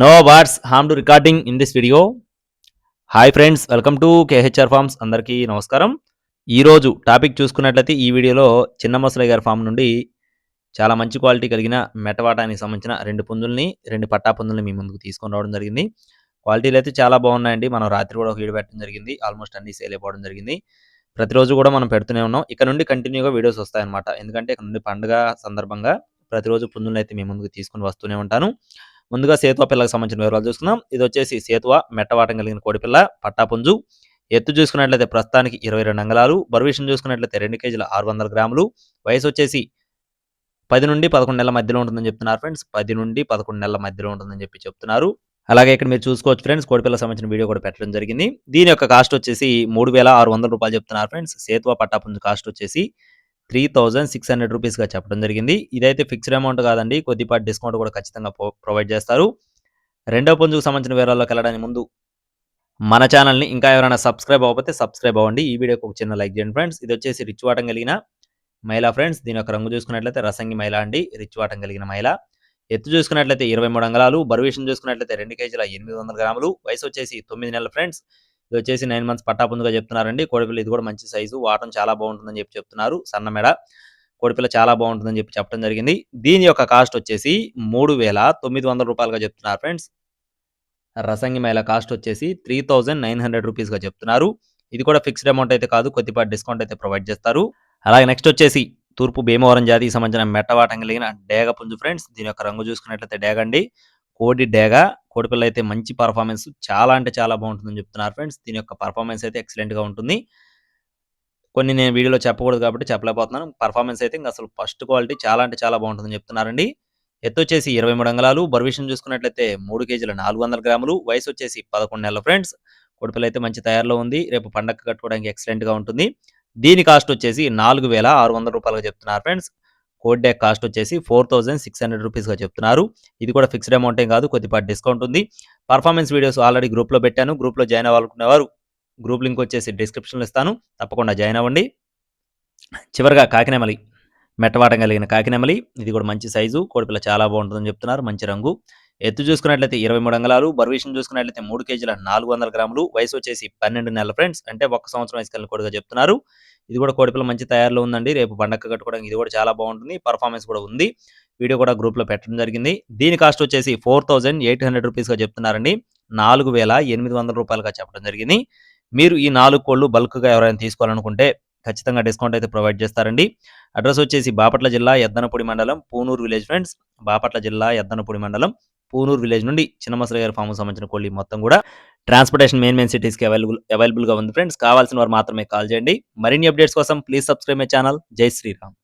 No words harm to recording in this video hi friends welcome to KHR farms అందరికీ నమస్కారం. ఈరోజు topic చూసుకున్నట్లయితే ఈ వీడియోలో చిన్న మొసలయ్య గారి ఫామ్ నుండి చాలా మంచి క్వాలిటీ కలిగిన మెటవాటానికి సంబంధించిన రెండు పుందుల్ని రెండు పట్టా పుందుల్ని మీ ముందుకు తీసుకొని రావడం జరిగింది. క్వాలిటీలు అయితే చాలా బాగున్నాయండి. మనం రాత్రి కూడా ఒక వీడియో పెట్టడం జరిగింది. ఆల్మోస్ట్ అన్ని సేల్ అయిపోవడం జరిగింది. ప్రతిరోజు కూడా మనం పెడుతూనే ఉన్నాం. ఇక్కడ నుండి కంటిన్యూగా వీడియోస్ వస్తాయన్నమాట. ఎందుకంటే ఇక్కడ నుండి పండుగ సందర్భంగా ప్రతిరోజు పుంజులను అయితే మీ ముందుకు తీసుకొని వస్తూనే ఉంటాను. ముందుగా సేతువ పిల్లకి సంబంధించిన వివరాలు చూసుకుందాం. ఇది వచ్చేసి సేతువ మెట్టవాటం కలిగిన కోడిపిల్ల పట్టాపుంజు. ఎత్తు చూసుకున్నట్లయితే ప్రస్తుతానికి ఇరవై రెండు అంగళాలు. బరువిషన్ చూసుకున్నట్లయితే రెండు కేజీల ఆరు వందల గ్రాములు. వయసు వచ్చేసి పది నుండి పదకొండు నెలల మధ్యలో ఉంటుందని చెప్తున్నారు ఫ్రెండ్స్. పది నుండి పదకొండు నెలల మధ్యలో ఉంటుందని చెప్పి చెప్తున్నారు. అలాగే ఇక్కడ మీరు చూసుకోవచ్చు ఫ్రెండ్స్ కోడిపిల్ల సంబంధించిన వీడియో కూడా పెట్టడం జరిగింది. దీని యొక్క కాస్ట్ వచ్చేసి మూడు వేల ఆరు వందల రూపాయలు చెప్తున్నారు ఫ్రెండ్స్. సేతువ పట్టాపుంజు కాస్ట్ వచ్చేసి త్రీ థౌజండ్ సిక్స్ హండ్రెడ్ రూపీస్గా చెప్పడం జరిగింది. ఇదైతే ఫిక్స్డ్ అమౌంట్ కాదండి. కొద్దిపాటి డిస్కౌంట్ కూడా ఖచ్చితంగా ప్రొవైడ్ చేస్తారు. రెండో పుంజుకు సంబంధించిన వివరాల్లోకి వెళ్ళడానికి ముందు మన ఛానల్ని ఇంకా ఎవరైనా సబ్స్క్రైబ్ అవ్వకపోతే సబ్స్క్రైబ్ అవ్వండి. ఈ వీడియోకి ఒక చిన్న లైక్ చేయండి ఫ్రెండ్స్. ఇది వచ్చేసి రిచ్ వాటం కలిగిన మహిళా ఫ్రెండ్స్. దీని యొక్క రంగు చూసుకున్నట్లయితే రసంగి మహిళ అండి. రిచ్ వాటం కలిగిన మహిళ ఎత్తు చూసుకున్నట్లయితే ఇరవై మూడు అంగళాలు. బరువేషన్ చూసుకున్నట్లయితే రెండు కేజీల ఎనిమిది వందల గ్రాములు. వయసు వచ్చేసి తొమ్మిది నెలల ఫ్రెండ్స్. ఇది వచ్చేసి నైన్ మంత్స్ పట్టాపుందుగా చెప్తున్నారండి. కోడిపిల్ల ఇది కూడా మంచి సైజు వాటం చాలా బాగుంటుందని చెప్పి చెప్తున్నారు. సన్న మెడ. కోడిపిల్ల చాలా బాగుంటుందని చెప్పి చెప్పడం జరిగింది. దీని యొక్క కాస్ట్ వచ్చేసి మూడు వేల తొమ్మిది వందల రూపాయలుగా చెప్తున్నారు ఫ్రెండ్స్ రసంగి మేళ కాస్ట్ వచ్చేసి త్రీ థౌజండ్ నైన్ హండ్రెడ్ రూపీస్గా చెప్తున్నారు. ఇది కూడా ఫిక్స్డ్ అమౌంట్ అయితే కాదు కొద్దిపాటి డిస్కౌంట్ అయితే ప్రొవైడ్ చేస్తారు. అలాగే నెక్స్ట్ వచ్చేసి తూర్పు భీమవరం జాతికి సంబంధించిన మెట్టవాటం కలిగిన డేగ పుంజు ఫ్రెండ్స్ దీని యొక్క రంగు చూసుకున్నట్లయితే డేగ అండి కోడి డేగ కోడిపిల్ల అయితే మంచి పర్ఫార్మెన్స్ చాలా అంటే చాలా బాగుంటుందని చెప్తున్నారు ఫ్రెండ్స్ దీని యొక్క పర్ఫార్మెన్స్ అయితే ఎక్సలెంట్గా ఉంటుంది. కొన్ని నేను వీడియోలో చెప్పకూడదు కాబట్టి చెప్పలేకపోతున్నాను. పర్ఫార్మెన్స్ అయితే ఇంకా అసలు ఫస్ట్ క్వాలిటీ చాలా అంటే చాలా బాగుంటుందని చెప్తున్నారండి. ఎత్తు వచ్చేసి ఇరవై మూడు అంగళాలు బర్విషన్ చూసుకున్నట్లయితే మూడు కేజీల నాలుగు వందల గ్రాములు వయసు వచ్చేసి పదకొండు నెలల ఫ్రెండ్స్ కొడుపులు అయితే మంచి తయారులో ఉంది. రేపు పండగ కట్టుకోవడానికి ఎక్సలెంట్గా ఉంటుంది. దీని కాస్ట్ వచ్చేసి నాలుగు వేల ఆరు వందల రూపాయలుగా చెప్తున్నారు ఫ్రెండ్స్ కోడ్ డే కాస్ట్ వచ్చేసి ఫోర్ థౌజండ్ సిక్స్ హండ్రెడ్ రూపీస్గా చెప్తున్నారు. ఇది కూడా ఫిక్స్డ్ అమౌంట్ ఏం కాదు కొద్దిపాటి డిస్కౌంట్ ఉంది. పర్ఫార్మెన్స్ వీడియోస్ ఆల్రెడీ గ్రూప్లో పెట్టాను. గ్రూప్లో జాయిన్ అవ్వాలనుకునేవారు గ్రూప్ లింక్ వచ్చేసి డిస్క్రిప్షన్లో ఇస్తాను. తప్పకుండా జాయిన్ అవ్వండి. చివరిగా కాకినెమలి మెట్టవాటం కలిగిన కాకినెమలి. ఇది కూడా మంచి సైజు. కోడిపిల్ల చాలా బాగుంటుందని చెప్తున్నారు. మంచి రంగు. ఎత్తు చూసుకున్నట్లయితే ఇరవై మూడు అంగళాలు బరువిషన్ చూసుకున్నట్లయితే మూడు కేజీల నాలుగు వందల గ్రాములు వయసు వచ్చేసి పన్నెండు నెలల ఫ్రెండ్స్. అంటే ఒక సంవత్సరం వయసుకెళ్ళిన కోడిగా చెప్తున్నారు. ఇది కూడా కోడిపిల్ల మంచి తయారులో ఉందండి. రేపు పండగ కట్టుకోవడానికి ఇది కూడా చాలా బాగుంటుంది. పర్ఫార్మెన్స్ కూడా ఉంది. వీడియో కూడా గ్రూప్లో పెట్టడం జరిగింది. దీని కాస్ట్ వచ్చేసి ఫోర్ థౌజండ్ ఎయిట్ హండ్రెడ్ రూపీస్గా చెప్తున్నారండి. నాలుగు వేల ఎనిమిది వందల రూపాయలుగా చెప్పడం జరిగింది. మీరు ఈ నాలుగు కోళ్ళు బల్క్గా ఎవరైనా తీసుకోవాలనుకుంటే ఖచ్చితంగా డిస్కౌంట్ అయితే ప్రొవైడ్ చేస్తారండి. అడ్రస్ వచ్చేసి బాపట్ల జిల్లా ఎద్దనపూడి మండలం పూనూరు విలేజ్ ఫ్రెండ్స్ బాపట్ల జిల్లా ఎద్దనపూడి మండలం. పూనూరు విలేజ్ నుండి చిన్నమసరి గారి ఫామ్ సంబంధించిన కోళ్ళు మొత్తం కూడా. ట్రాన్స్పోర్టేషన్ మెయిన్ మెయిన్ సిటీస్కి అవైలబుల్ అవైలబుల్గా ఉంది ఫ్రెండ్స్. కావాల్సిన వారు మాత్రమే కాల్ చేయండి. మరిన్ని అప్డేట్స్ కోసం ప్లీజ్ సబ్స్క్రైబ్ మై ఛానల్. జై శ్రీరామ్.